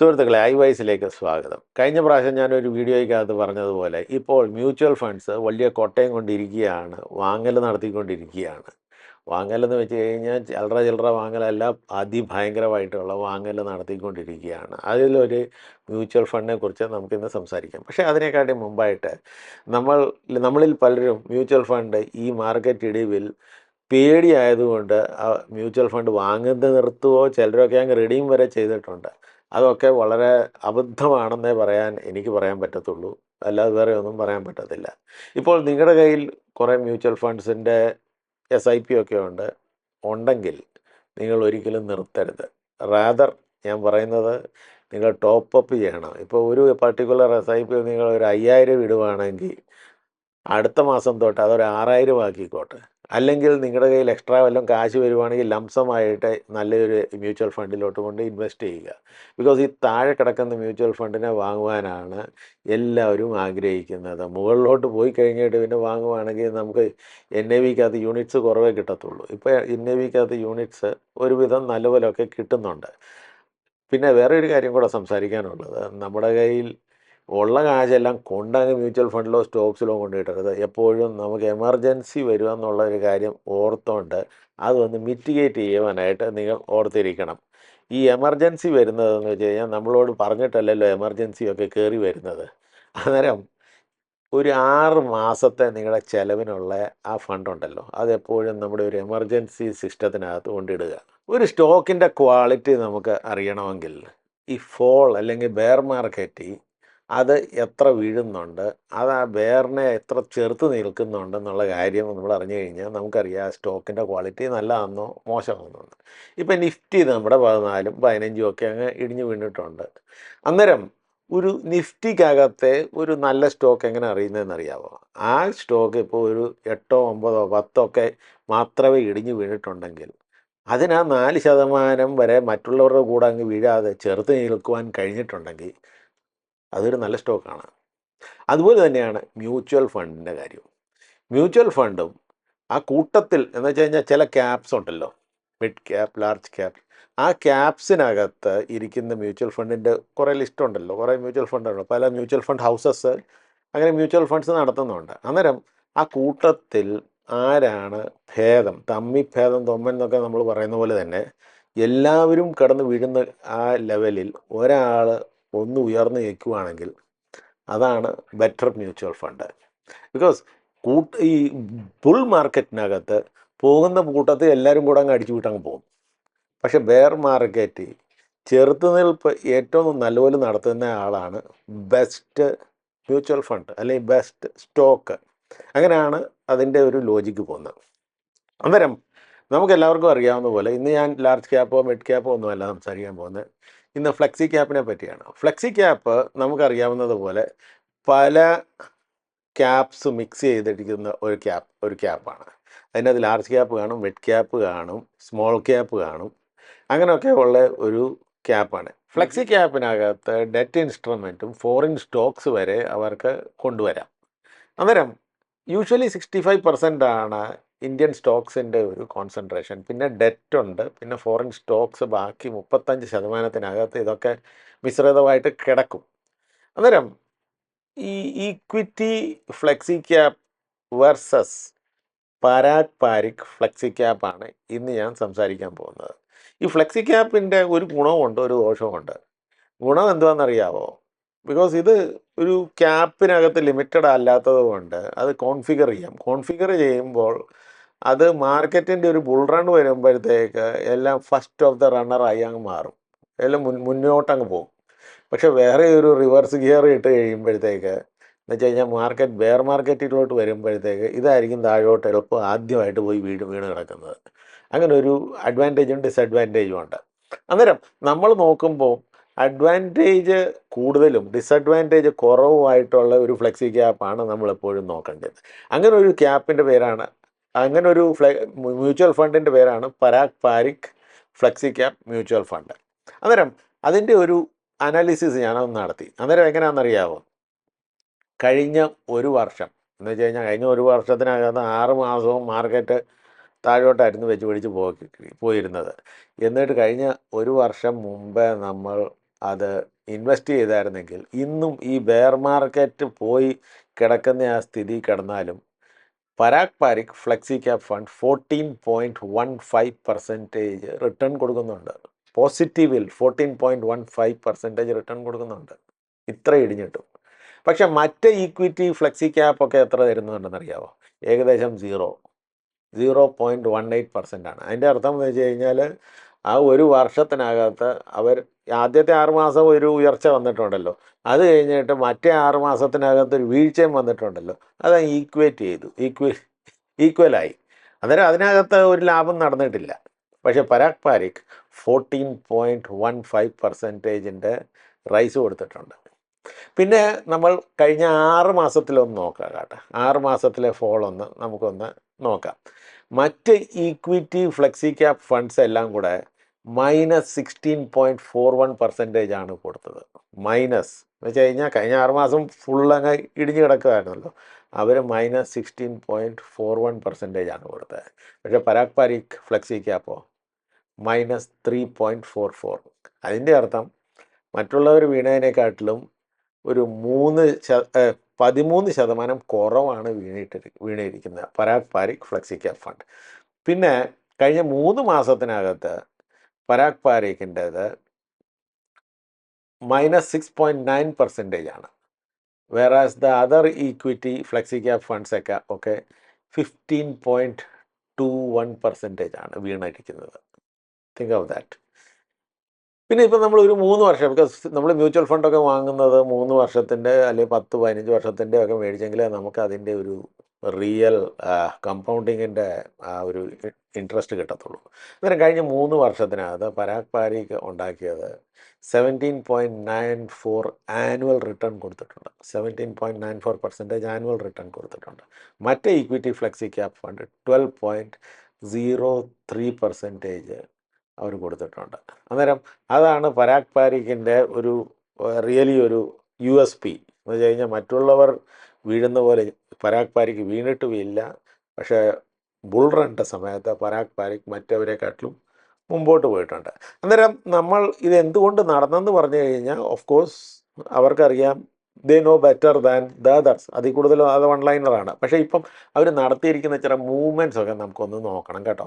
സുഹൃത്തുക്കളെ ഐ വൈസിലേക്ക് സ്വാഗതം. കഴിഞ്ഞ പ്രാവശ്യം ഞാനൊരു വീഡിയോയ്ക്കകത്ത് പറഞ്ഞതുപോലെ ഇപ്പോൾ മ്യൂച്വൽ ഫണ്ട്സ് വലിയ കൊട്ടയം കൊണ്ടിരിക്കുകയാണ് വാങ്ങൽ നടത്തിക്കൊണ്ടിരിക്കുകയാണ്. വാങ്ങലെന്ന് വെച്ച് കഴിഞ്ഞാൽ ചില്ലറ ചില്ലറ വാങ്ങലല്ല അതിഭയങ്കരമായിട്ടുള്ള വാങ്ങൽ നടത്തിക്കൊണ്ടിരിക്കുകയാണ്. അതിലൊരു മ്യൂച്വൽ ഫണ്ടിനെ കുറിച്ച് നമുക്കിന്ന് സംസാരിക്കാം. പക്ഷേ അതിനെക്കാട്ടി മുമ്പായിട്ട് നമ്മൾ നമ്മളിൽ പലരും മ്യൂച്വൽ ഫണ്ട് ഈ മാർക്കറ്റ് ഇടിവിൽ പേടിയായതുകൊണ്ട് ആ മ്യൂച്വൽ ഫണ്ട് വാങ്ങുന്നത് നിർത്തുവോ ചിലരൊക്കെ അങ്ങ് റെഡീം വരെ ചെയ്തിട്ടുണ്ട്. അതൊക്കെ വളരെ അബദ്ധമാണെന്നേ പറയാൻ എനിക്ക് പറയാൻ പറ്റത്തുള്ളൂ. അല്ലാതെ വേറെ ഒന്നും പറയാൻ പറ്റത്തില്ല. ഇപ്പോൾ നിങ്ങളുടെ കയ്യിൽ കുറേ മ്യൂച്വൽ ഫണ്ട്സിന്റെ എസ് ഐ പി ഒക്കെ ഉണ്ട്. ഉണ്ടെങ്കിൽ നിങ്ങൾ ഒരിക്കലും നിർത്തരുത്. റാദർ ഞാൻ പറയുന്നത് നിങ്ങൾ ടോപ്പ് അപ്പ് ചെയ്യണം. ഇപ്പോൾ ഒരു പർട്ടിക്കുലർ എസ് ഐ നിങ്ങൾ ഒരു അയ്യായിരം ഇടുവാണെങ്കിൽ അടുത്ത മാസം തൊട്ട് അതൊരു ആറായിരം ആക്കിക്കോട്ടെ. അല്ലെങ്കിൽ നിങ്ങളുടെ കയ്യിൽ എക്സ്ട്രാ വല്ലതും കാശ് വരുവാണെങ്കിൽ ലംസമായിട്ട് നല്ലൊരു മ്യൂച്വൽ ഫണ്ടിലോട്ട് കൊണ്ട് ഇൻവെസ്റ്റ് ചെയ്യുക. ബിക്കോസ് ഈ താഴെ കിടക്കുന്ന മ്യൂച്വൽ ഫണ്ടിനെ വാങ്ങുവാനാണ് എല്ലാവരും ആഗ്രഹിക്കുന്നത്. മുകളിലോട്ട് പോയി കഴിഞ്ഞിട്ട് പിന്നെ വാങ്ങുവാണെങ്കിൽ നമുക്ക് എൻ എ വിക്കകത്ത് യൂണിറ്റ്സ് കുറവേ കിട്ടത്തുള്ളൂ. ഇപ്പോൾ എൻ എ വിക്കകത്ത് യൂണിറ്റ്സ് ഒരുവിധം നല്ലപോലെയൊക്കെ കിട്ടുന്നുണ്ട്. പിന്നെ വേറെ ഒരു കാര്യം കൂടെ സംസാരിക്കാനുള്ളത്. നമ്മുടെ കയ്യിൽ ഉള്ള കാശെല്ലാം കൊണ്ടങ്ങ് മ്യൂച്വൽ ഫണ്ടിലോ സ്റ്റോക്സിലോ കൊണ്ടിട്ടരുത് എപ്പോഴും നമുക്ക് എമർജൻസി വരിക എന്നുള്ള ഒരു കാര്യം ഓർത്തുകൊണ്ട് അതൊന്ന് മിറ്റിഗേറ്റ് ചെയ്യുവാനായിട്ട് നിങ്ങൾ ഓർത്തിരിക്കണം. ഈ എമർജൻസി വരുന്നതെന്ന് വെച്ച് കഴിഞ്ഞാൽ നമ്മളോട് പറഞ്ഞിട്ടല്ലല്ലോ എമർജൻസി ഒക്കെ കയറി വരുന്നത്. അന്നേരം ഒരു ആറ് മാസത്തെ നിങ്ങളുടെ ചിലവിനുള്ള ആ ഫണ്ടുണ്ടല്ലോ അതെപ്പോഴും നമ്മുടെ ഒരു എമർജൻസി സിസ്റ്റത്തിനകത്ത് കൊണ്ടിടുക. ഒരു സ്റ്റോക്കിന്റെ ക്വാളിറ്റി നമുക്ക് അറിയണമെങ്കിൽ ഈ ഫോൾ അല്ലെങ്കിൽ ബെയർ മാർക്കറ്റ് അത് എത്ര വീഴുന്നുണ്ട് അത് ആ ബെയറിനെ എത്ര ചെറുത്ത് നിൽക്കുന്നുണ്ട് എന്നുള്ള കാര്യം നമ്മൾ അറിഞ്ഞു കഴിഞ്ഞാൽ നമുക്കറിയാം ആ സ്റ്റോക്കിന്റെ ക്വാളിറ്റി നല്ലതാണെന്നോ മോശമാണെന്നോ ഇപ്പം നിഫ്റ്റി നമ്മുടെ പതിനാലും പതിനഞ്ചും ഒക്കെ അങ്ങ് ഇടിഞ്ഞു വീണിട്ടുണ്ട്. അന്നേരം ഒരു നിഫ്റ്റിക്കകത്തെ ഒരു നല്ല സ്റ്റോക്ക് എങ്ങനെ അറിയുന്നതെന്ന് അറിയാമോ ആ സ്റ്റോക്ക് ഇപ്പോൾ ഒരു എട്ടോ ഒമ്പതോ പത്തോ ഒക്കെ മാത്രമേ ഇടിഞ്ഞു വീണിട്ടുണ്ടെങ്കിൽ അതിന് നാല് ശതമാനം വരെ മറ്റുള്ളവരുടെ കൂടെ അങ്ങ് വീഴാതെ ചെറുത്ത് നിൽക്കുവാൻ കഴിഞ്ഞിട്ടുണ്ടെങ്കിൽ അതൊരു നല്ല സ്റ്റോക്കാണ്. അതുപോലെ തന്നെയാണ് മ്യൂച്വൽ ഫണ്ടിന്റെ കാര്യം മ്യൂച്വൽ ഫണ്ടും ആ കൂട്ടത്തിൽ എന്ന് വെച്ച് കഴിഞ്ഞാൽ ചില ക്യാപ്സ് ഉണ്ടല്ലോ. Mid cap large cap. ആ ക്യാപ്സിനകത്ത് ഇരിക്കുന്ന മ്യൂച്വൽ ഫണ്ടിന്റെ കുറേ ലിസ്റ്റ് ഉണ്ടല്ലോ. കുറേ മ്യൂച്വൽ ഫണ്ടുണ്ട് പല മ്യൂച്വൽ ഫണ്ട് ഹൗസസ് അങ്ങനെ മ്യൂച്വൽ ഫണ്ട്സ് നടത്തുന്നുണ്ട്. അന്നേരം ആ കൂട്ടത്തിൽ ആരാണ് ഭേദം? തമ്മി ഭേദം തൊമ്മൻ എന്നൊക്കെ നമ്മൾ പറയുന്ന പോലെ തന്നെ എല്ലാവരും കടന്ന് വീഴുന്ന ആ ലെവലിൽ ഒരാൾ ഒന്ന് ഉയർന്നു നിൽക്കുവാണെങ്കിൽ അതാണ് ബെറ്റർ മ്യൂച്വൽ ഫണ്ട് ബിക്കോസ് കൂട്ട് ഈ ബുൾ മാർക്കറ്റിനകത്ത് പോകുന്ന കൂട്ടത്തിൽ എല്ലാവരും കൂടെ അങ്ങ് അടിച്ചു വിട്ടങ്ങ് പോകും. പക്ഷെ ബെയർ മാർക്കറ്റ് ചെറുത്തുനിൽപ്പ് ഏറ്റവും നല്ലപോലെ നടത്തുന്ന ആളാണ് ബെസ്റ്റ് മ്യൂച്വൽ ഫണ്ട് അല്ലെങ്കിൽ ബെസ്റ്റ് സ്റ്റോക്ക് അങ്ങനെയാണ് അതിന്റെ ഒരു ലോജിക്ക് പോകുന്നത്. അന്നേരം നമുക്ക് എല്ലാവർക്കും അറിയാവുന്ന പോലെ ഇന്ന് ഞാൻ ലാർജ് ക്യാപ്പോ മിഡ് ക്യാപ്പോ ഒന്നുമല്ല സംസാരിക്കാൻ പോകുന്നത്. ഇന്ന് ഫ്ലെക്സി ക്യാപ്പിനെ പറ്റിയാണ്. ഫ്ലെക്സി ക്യാപ്പ് നമുക്കറിയാവുന്നതുപോലെ പല ക്യാപ്സ് മിക്സ് ചെയ്തിരിക്കുന്ന ഒരു ക്യാപ്പ് ഒരു ക്യാപ്പാണ്. അതിനകത്ത് ലാർജ് ക്യാപ്പ് കാണും മിഡ് ക്യാപ്പ് കാണും സ്മോൾ ക്യാപ്പ് കാണും. അങ്ങനെയൊക്കെ ഉള്ള ഒരു ക്യാപ്പാണ്. ഫ്ലെക്സി ക്യാപ്പിനകത്ത് ഡെറ്റ് ഇൻസ്ട്രുമെന്റും ഫോറിൻ സ്റ്റോക്സ് വരെ അവർക്ക് കൊണ്ടുവരാം. അന്നേരം യൂഷ്വലി സിക്സ്റ്റി ഫൈവ് പെർസെന്റ് ആണ് ഇന്ത്യൻ സ്റ്റോക്സിന്റെ ഒരു കോൺസെൻട്രേഷൻ പിന്നെ ഡെറ്റ് ഉണ്ട്. പിന്നെ ഫോറിൻ സ്റ്റോക്സ് ബാക്കി മുപ്പത്തഞ്ച് ശതമാനത്തിനകത്ത് ഇതൊക്കെ മിശ്രിതമായിട്ട് കിടക്കും. അന്നേരം ഈ equity flexi cap versus Parag Parikh flexi ക്യാപ്പാണ് ഇന്ന് ഞാൻ സംസാരിക്കാൻ പോകുന്നത്. ഈ ഫ്ലെക്സി ക്യാപ്പിന്റെ ഒരു ഗുണവുമുണ്ട് ഒരു ദോഷവുമുണ്ട്. ഗുണം എന്താണെന്നറിയാവോ? ബിക്കോസ് ഇത് ഒരു ക്യാപ്പിനകത്ത് ലിമിറ്റഡ് അല്ലാത്തത് കൊണ്ട് അത് കോൺഫിഗർ ചെയ്യാം. കോൺഫിഗർ ചെയ്യുമ്പോൾ അത് മാർക്കറ്റിന്റെ ഒരു ബുൾ റൺ വരുമ്പോഴത്തേക്ക് എല്ലാം ഫസ്റ്റ് ഓഫ് ദ റണ്ണറായി അങ്ങ് മാറും. എല്ലാം മുൻ മുന്നോട്ടങ്ങ് പോകും. പക്ഷെ വേറെ ഒരു റിവേഴ്സ് ഗിയർ ഇട്ട് കഴിയുമ്പോഴത്തേക്ക് എന്ന് വെച്ച് കഴിഞ്ഞാൽ മാർക്കറ്റ് ബെയർ മാർക്കറ്റിലോട്ട് വരുമ്പോഴത്തേക്ക് ഇതായിരിക്കും താഴോട്ട് എളുപ്പം ആദ്യമായിട്ട് പോയി വീട് വീണ് കിടക്കുന്നത്. അങ്ങനെ ഒരു അഡ്വാന്റേജും ഡിസഡ്വാന്റേജും ഉണ്ട്. അന്നേരം നമ്മൾ നോക്കുമ്പോൾ അഡ്വാന്റേജ് കൂടുതലും ഡിസഡ്വാന്റേജ് കുറവുമായിട്ടുള്ള ഒരു ഫ്ലെക്സി ക്യാപ്പാണ് നമ്മളെപ്പോഴും നോക്കേണ്ടത്. അങ്ങനെ ഒരു ക്യാപ്പിന്റെ പേരാണ് അങ്ങനെ ഒരു ഫ്ലെ മ്യൂച്വൽ ഫണ്ടിന്റെ പേരാണ് Parag Parikh flexi cap mutual fund. അന്നേരം അതിന്റെ ഒരു അനാലിസിസ് ഞാനൊന്ന് നടത്തി. അന്നേരം എങ്ങനെയാണെന്നറിയാമോ കഴിഞ്ഞ ഒരു വർഷം എന്ന് വെച്ച് കഴിഞ്ഞാൽ കഴിഞ്ഞ ഒരു വർഷത്തിനകത്ത് ആറ് മാസവും മാർക്കറ്റ് താഴോട്ടായിരുന്നു വെച്ച് പിടിച്ച് പോയി പോയിരുന്നത്. എന്നിട്ട് കഴിഞ്ഞ ഒരു വർഷം മുമ്പേ നമ്മൾ അത് ഇൻവെസ്റ്റ് ചെയ്തായിരുന്നെങ്കിൽ ഇന്നും ഈ ബെയർ മാർക്കറ്റ് പോയി കിടക്കുന്ന ആ സ്ഥിതി കിടന്നാലും Parag Parikh flexi cap fund fourteen point one five percentage return കൊടുക്കുന്നുണ്ട്. പോസിറ്റീവിൽ fourteen point one five percentage return കൊടുക്കുന്നുണ്ട്. ഇത്ര ഇടിഞ്ഞിട്ടും. പക്ഷെ മറ്റേ ഈക്വിറ്റി ഫ്ലെക്സി ക്യാപ്പ് ഒക്കെ എത്ര തരുന്നുണ്ടെന്ന് അറിയാമോ ഏകദേശം zero zero point one eight percent ആണ്. അതിന്റെ അർത്ഥം എന്ന് വെച്ച് കഴിഞ്ഞാൽ ആ ഒരു വർഷത്തിനകത്ത് അവർ ആദ്യത്തെ ആറുമാസം ഒരു ഉയർച്ച വന്നിട്ടുണ്ടല്ലോ. അത് കഴിഞ്ഞിട്ട് മറ്റേ ആറുമാസത്തിനകത്ത് ഒരു വീഴ്ചയും വന്നിട്ടുണ്ടല്ലോ. അത് ഈക്വേറ്റ് ചെയ്തു. ഈക്വൽ ഈക്വലായി അന്നേരം അതിനകത്ത് ഒരു ലാഭം നടന്നിട്ടില്ല. പക്ഷേ Parag Parikh fourteen point one five പെർസെന്റേജിന്റെ rise കൊടുത്തിട്ടുണ്ട്. പിന്നെ നമ്മൾ കഴിഞ്ഞ ആറ് മാസത്തിലൊന്ന് നോക്കാം കേട്ടോ. ആറ് മാസത്തിലെ ഫോളൊന്ന് നമുക്കൊന്ന് നോക്കാം. മറ്റ് ഈക്വിറ്റി ഫ്ലെക്സി ക്യാപ് ഫണ്ട്സ് എല്ലാം കൂടെ minus sixteen point four one percentage ആണ് കൊടുത്തത്. മൈനസ് എന്ന് വെച്ച് കഴിഞ്ഞാൽ കഴിഞ്ഞ ആറുമാസം അങ്ങ് ഇടിഞ്ഞ് കിടക്കുമായിരുന്നല്ലോ അവർ minus sixteen point four one percentage ആണ് കൊടുത്തത്. പക്ഷേ Parag Parikh flexi ക്യാപ്പോ minus three point four four അതിന്റെ അർത്ഥം മറ്റുള്ളവർ വീണതിനെക്കാട്ടിലും ഒരു മൂന്ന് ശ പതിമൂന്ന് ശതമാനം കുറവാണ് വീണിട്ട് വീണിരിക്കുന്നത്. Parag Parikh flexi cap fund. പിന്നെ കഴിഞ്ഞ മൂന്ന് മാസത്തിനകത്ത് Parag പാരേഖിന്റേത് minus six point nine percentage ആണ് whereas the other equity flexi cap funds ഒക്കെ ഒക്കെ fifteen point two one percentage ആണ് വീണിരിക്കുന്നത് തിങ്ക് ഓഫ് ദാറ്റ് പിന്നെ ഇപ്പം നമ്മൾ ഒരു മൂന്ന് വർഷം ബിക്കോസ് നമ്മൾ മ്യൂച്വൽ ഫണ്ടൊക്കെ വാങ്ങുന്നത് മൂന്ന് വർഷത്തിന്റെ അല്ലെങ്കിൽ പത്ത് പതിനഞ്ച് വർഷത്തിന്റെ ഒക്കെ മേടിച്ചെങ്കിലേ നമുക്ക് അതിന്റെ ഒരു റിയൽ കമ്പൗണ്ടിങ്ങിന്റെ ആ ഒരു ഇൻട്രസ്റ്റ് കിട്ടത്തുള്ളൂ. അന്നേരം കഴിഞ്ഞ മൂന്ന് വർഷത്തിനകത്ത് പരാഗ് പാരിക്ക് ഉണ്ടാക്കിയത് seventeen point nine four annual return കൊടുത്തിട്ടുണ്ട്. Seventeen point nine four percentage annual return കൊടുത്തിട്ടുണ്ട്. മറ്റേ equity flexi cap fund twelve point zero three percentage അവർ കൊടുത്തിട്ടുണ്ട്. അന്നേരം അതാണ് പരാഗ് പാരിക്കിന്റെ ഒരു റിയലി ഒരു യു എസ് പി എന്ന് വെച്ച് കഴിഞ്ഞാൽ മറ്റുള്ളവർ വീഴുന്ന പോലെ പരാഗ് പാരിക്ക് വീണിട്ടുമില്ല. പക്ഷേ ബുൾ റണ്ണിന്റെ സമയത്ത് പരാഗ് പാരിക് മറ്റവരെക്കാട്ടിലും മുമ്പോട്ട് പോയിട്ടുണ്ട്. അന്നേരം നമ്മൾ ഇത് എന്തുകൊണ്ട് നടന്നെന്ന് പറഞ്ഞു കഴിഞ്ഞാൽ ഓഫ് കോഴ്സ് അവർക്കറിയാം they know better than the others അതിൽ കൂടുതലും അത് വൺ ലൈനറാണ് പക്ഷേ ഇപ്പം അവർ നടത്തിയിരിക്കുന്ന ചില മൂവ്മെന്റ്സ് ഒക്കെ നമുക്കൊന്ന് നോക്കണം കേട്ടോ.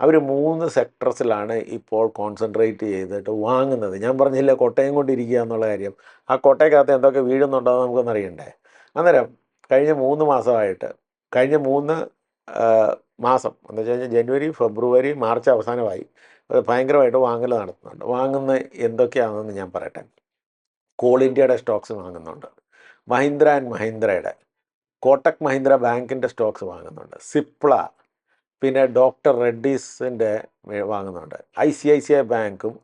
അവർ മൂന്ന് സെക്ടർസിലാണ് ഇപ്പോൾ കോൺസെൻട്രേറ്റ് ചെയ്തിട്ട് വാങ്ങുന്നത്. ഞാൻ പറഞ്ഞില്ല കൊട്ടയം കൊണ്ടിരിക്കുക എന്നുള്ള കാര്യം. ആ കൊട്ടയ്ക്കകത്ത് എന്തൊക്കെ വീഴുന്നുണ്ടോ നമുക്കൊന്നറിയണ്ടേ? അന്നേരം കഴിഞ്ഞ മൂന്ന് മാസമായിട്ട് കഴിഞ്ഞ മൂന്ന് മാസം എന്ന് വെച്ച് കഴിഞ്ഞാൽ ജനുവരി ഫെബ്രുവരി മാർച്ച് അവസാനമായി ഭയങ്കരമായിട്ട് വാങ്ങൽ നടത്തുന്നുണ്ട്. വാങ്ങുന്ന എന്തൊക്കെയാണെന്ന് ഞാൻ പറയട്ടെ. കോൾ ഇന്ത്യയുടെ സ്റ്റോക്സ് വാങ്ങുന്നുണ്ട്. മഹീന്ദ്ര ആൻഡ് മഹീന്ദ്രയുടെ കോട്ടക് മഹീന്ദ്ര ബാങ്കിന്റെ സ്റ്റോക്സ് വാങ്ങുന്നുണ്ട്. സിപ്ല പിന്നെ ഡോക്ടർ റെഡ്ഡീസിന്റെ വാങ്ങുന്നുണ്ട്. I C I C I ബാങ്കും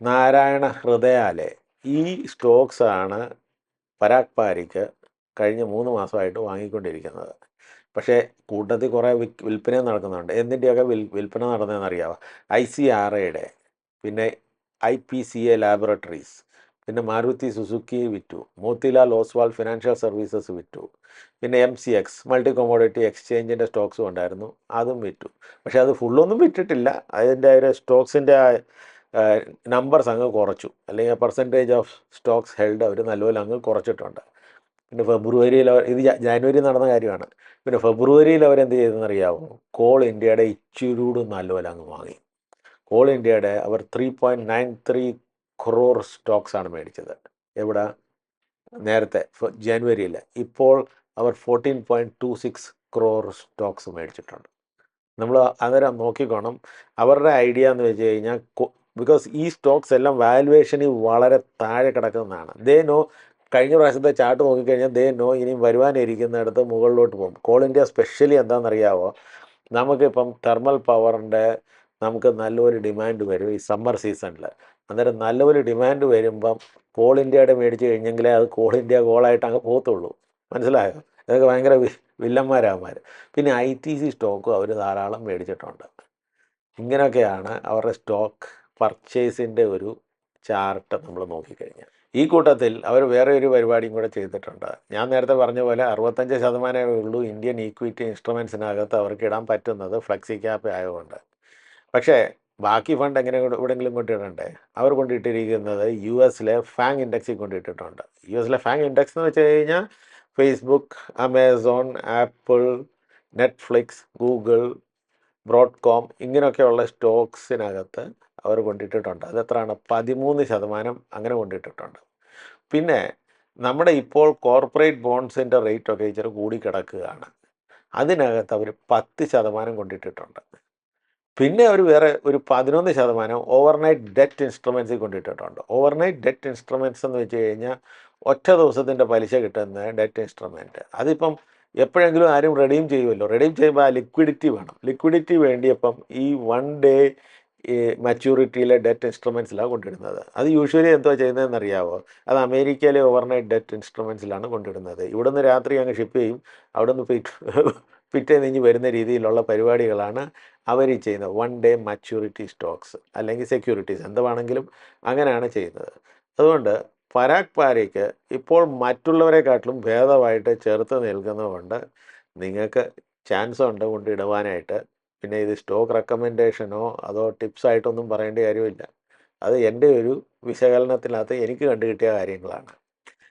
നാരായണ ഹൃദയാലെ ഈ സ്റ്റോക്സാണ് പരാഗ് പാരിക്ക് കഴിഞ്ഞ മൂന്ന് മാസമായിട്ട് വാങ്ങിക്കൊണ്ടിരിക്കുന്നത്. പക്ഷേ കൂട്ടത്തിൽ കുറേ വിൽപ്പന നടക്കുന്നുണ്ട്. എന്തിന്റെയൊക്കെ വിൽ വിൽപ്പന നടന്നതെന്ന് അറിയാമോ ഐ സി ആർ എയുടെ പിന്നെ I P C A laboratories പിന്നെ മാരുതി സുസുക്കി വിറ്റു മോത്തിലാൽ ഓസ്വാൾ ഫിനാൻഷ്യൽ സർവീസസ് വിറ്റു പിന്നെ M C X multi commodity എക്സ്ചേഞ്ചിന്റെ സ്റ്റോക്സും ഉണ്ടായിരുന്നു അതും വിറ്റു. പക്ഷേ അത് ഫുള്ളൊന്നും വിറ്റിട്ടില്ല. അതിന്റെ ഒരു സ്റ്റോക്സിന്റെ നമ്പർസ് അങ്ങ് കുറച്ചു. അല്ലെങ്കിൽ പെർസെന്റേജ് ഓഫ് സ്റ്റോക്സ് ഹെൽഡ് അവർ നല്ലപോലെ അങ്ങ് കുറച്ചിട്ടുണ്ട്. പിന്നെ ഫെബ്രുവരിയിൽ അവർ ഇത് ജാനുവരി നടന്ന കാര്യമാണ്. പിന്നെ ഫെബ്രുവരിയിൽ അവരെന്ത് ചെയ്തെന്ന് അറിയാമോ കോൾ ഇന്ത്യയുടെ ഇച്ചിരൂട് നല്ലപോലെ അങ്ങ് വാങ്ങി. കോൾ ഇന്ത്യയുടെ അവർ three point nine three crore സ്റ്റോക്സാണ് മേടിച്ചത്. എവിടെ? നേരത്തെ ജനുവരിയിൽ ഇപ്പോൾ അവർ fourteen point two six crore stocks മേടിച്ചിട്ടുണ്ട്. നമ്മൾ അന്നേരം നോക്കിക്കോണം. അവരുടെ ഐഡിയ എന്ന് വെച്ച് കഴിഞ്ഞാൽ ബിക്കോസ് ഈ സ്റ്റോക്സ് എല്ലാം വാലുവേഷനിൽ വളരെ താഴെ കിടക്കുന്നതാണ്. ദേ നോ കഴിഞ്ഞ പ്രാവശ്യത്തെ ചാർട്ട് നോക്കിക്കഴിഞ്ഞാൽ ദേ നോ ഇനി വരുവാനിരിക്കുന്നിടത്ത് മുകളിലോട്ട് പോകും. കോൾ ഇന്ത്യ സ്പെഷ്യലി എന്താണെന്നറിയാവോ? നമുക്കിപ്പം തെർമൽ പവറിന്റെ നമുക്ക് നല്ലൊരു ഡിമാൻഡ് വരും ഈ സമ്മർ സീസണിൽ അന്നേരം നല്ലൊരു ഡിമാൻഡ് വരുമ്പം കോൾ ഇന്ത്യയുടെ മേടിച്ച് കഴിഞ്ഞെങ്കിലേ അത് കോൾ ഇന്ത്യ കോളായിട്ട് അങ്ങ് പോകത്തുള്ളൂ. മനസ്സിലായോ? ഇതൊക്കെ ഭയങ്കര വില്ലന്മാരാമാർ പിന്നെ ഐ ടി സി സ്റ്റോക്കും അവർ ധാരാളം മേടിച്ചിട്ടുണ്ട്. ഇങ്ങനെയൊക്കെയാണ് അവരുടെ സ്റ്റോക്ക് പർച്ചേസിന്റെ ഒരു ചാർട്ട് നമ്മൾ നോക്കിക്കഴിഞ്ഞാൽ. ഈ കൂട്ടത്തിൽ അവർ വേറെ ഒരു പരിപാടിയും കൂടെ ചെയ്തിട്ടുണ്ട്. ഞാൻ നേരത്തെ പറഞ്ഞ പോലെ അറുപത്തഞ്ച് ശതമാനമേ ഉള്ളൂ ഇന്ത്യൻ ഈക്വിറ്റി ഇൻസ്ട്രുമെൻസിനകത്ത് അവർക്ക് ഇടാൻ പറ്റുന്നത് ഫ്ലെക്സി ക്യാപ്പ് ആയതുകൊണ്ട്. പക്ഷേ ബാക്കി ഫണ്ട് എങ്ങനെ എവിടെയെങ്കിലും കൊണ്ടിടണ്ടേ അവർ കൊണ്ടിട്ടിരിക്കുന്നത് യു എസിലെ ഫാങ് ഇൻഡെക്സിൽ കൊണ്ടിട്ടിട്ടുണ്ട്. യു എസിലെ ഫാങ് ഇൻഡെക്സ് എന്ന് വെച്ച് കഴിഞ്ഞാൽ Facebook Amazon Apple Netflix Google Broadcom ഇങ്ങനെയൊക്കെയുള്ള സ്റ്റോക്സിനകത്ത് അവർ കൊണ്ടിട്ടിട്ടുണ്ട്. അത് എത്രയാണ്? പതിമൂന്ന് ശതമാനം അങ്ങനെ കൊണ്ടിട്ടിട്ടുണ്ട്. പിന്നെ നമ്മുടെ ഇപ്പോൾ കോർപ്പറേറ്റ് ബോൺസിന്റെ റേറ്റൊക്കെ ഇച്ചിരി കൂടി കിടക്കുകയാണ്. അതിനകത്ത് അവർ പത്ത് ശതമാനം കൊണ്ടിട്ടിട്ടുണ്ട്. പിന്നെ അവർ വേറെ ഒരു പതിനൊന്ന് ശതമാനം ഓവർനൈറ്റ് ഡെറ്റ് ഇൻസ്ട്രുമെൻസിൽ കൊണ്ടിട്ടിട്ടുണ്ട്. ഓവർനൈറ്റ് ഡെറ്റ് ഇൻസ്ട്രുമെന്റ്സ് എന്ന് വെച്ച് കഴിഞ്ഞാൽ ഒറ്റ ദിവസത്തിന്റെ പലിശ കിട്ടുന്ന ഡെറ്റ് ഇൻസ്ട്രുമെന്റ് അതിപ്പം എപ്പോഴെങ്കിലും ആരും റെഡീം ചെയ്യുമല്ലോ. റെഡീം ചെയ്യുമ്പോൾ ആ ലിക്വിഡിറ്റി വേണം. ലിക്വിഡിറ്റി വേണ്ടിയപ്പം ഈ വൺ ഡേ ഈ മച്യൂരിറ്റിയിലെ ഡെറ്റ് ഇൻസ്ട്രുമെൻസിലാണ് കൊണ്ടിടുന്നത്. അത് യൂഷ്വലി എന്തോ ചെയ്യുന്നതെന്ന് അറിയാവോ അത് അമേരിക്കയിലെ ഓവർനൈറ്റ് ഡെറ്റ് ഇൻസ്ട്രുമെൻസിലാണ് കൊണ്ടിടുന്നത്. ഇവിടുന്ന് രാത്രി അങ്ങ് ഷിപ്പ് ചെയ്യും. അവിടുന്ന് പിറ്റ് നീഞ്ഞ് വരുന്ന രീതിയിലുള്ള പരിപാടികളാണ് അവർ ചെയ്യുന്നത്. വൺ ഡേ മച്യൂരിറ്റി സ്റ്റോക്സ് അല്ലെങ്കിൽ സെക്യൂരിറ്റീസ് എന്തുവാണെങ്കിലും അങ്ങനെയാണ് ചെയ്യുന്നത്. അതുകൊണ്ട് പരാഗ് പാരയ്ക്ക് ഇപ്പോൾ മറ്റുള്ളവരെക്കാട്ടിലും ഭേദമായിട്ട് ചെറുത്ത് നിൽക്കുന്നതുകൊണ്ട് നിങ്ങൾക്ക് ചാൻസ് ഉണ്ട് കൊണ്ടിടുവാനായിട്ട് പിന്നെ ഇത് സ്റ്റോക്ക് റെക്കമെൻഡേഷനോ അതോ ടിപ്സ് ആയിട്ടൊന്നും പറയേണ്ട കാര്യമില്ല. അത് എന്റെ ഒരു വിശകലനത്തിനകത്ത് എനിക്ക് കണ്ടു കിട്ടിയ കാര്യങ്ങളാണ്.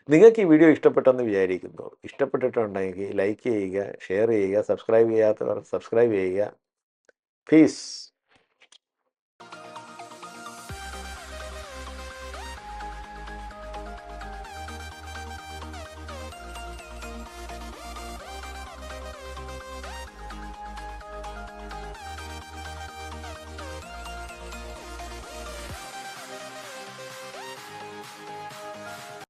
നിങ്ങൾക്ക് ഈ വീഡിയോ ഇഷ്ടപ്പെട്ടെന്ന് വിചാരിക്കുന്നു. ഇഷ്ടപ്പെട്ടിട്ടുണ്ടെങ്കിൽ ലൈക്ക് ചെയ്യുക ഷെയർ ചെയ്യുക സബ്സ്ക്രൈബ് ചെയ്യാത്തവർ സബ്സ്ക്രൈബ് ചെയ്യുക. പീസ്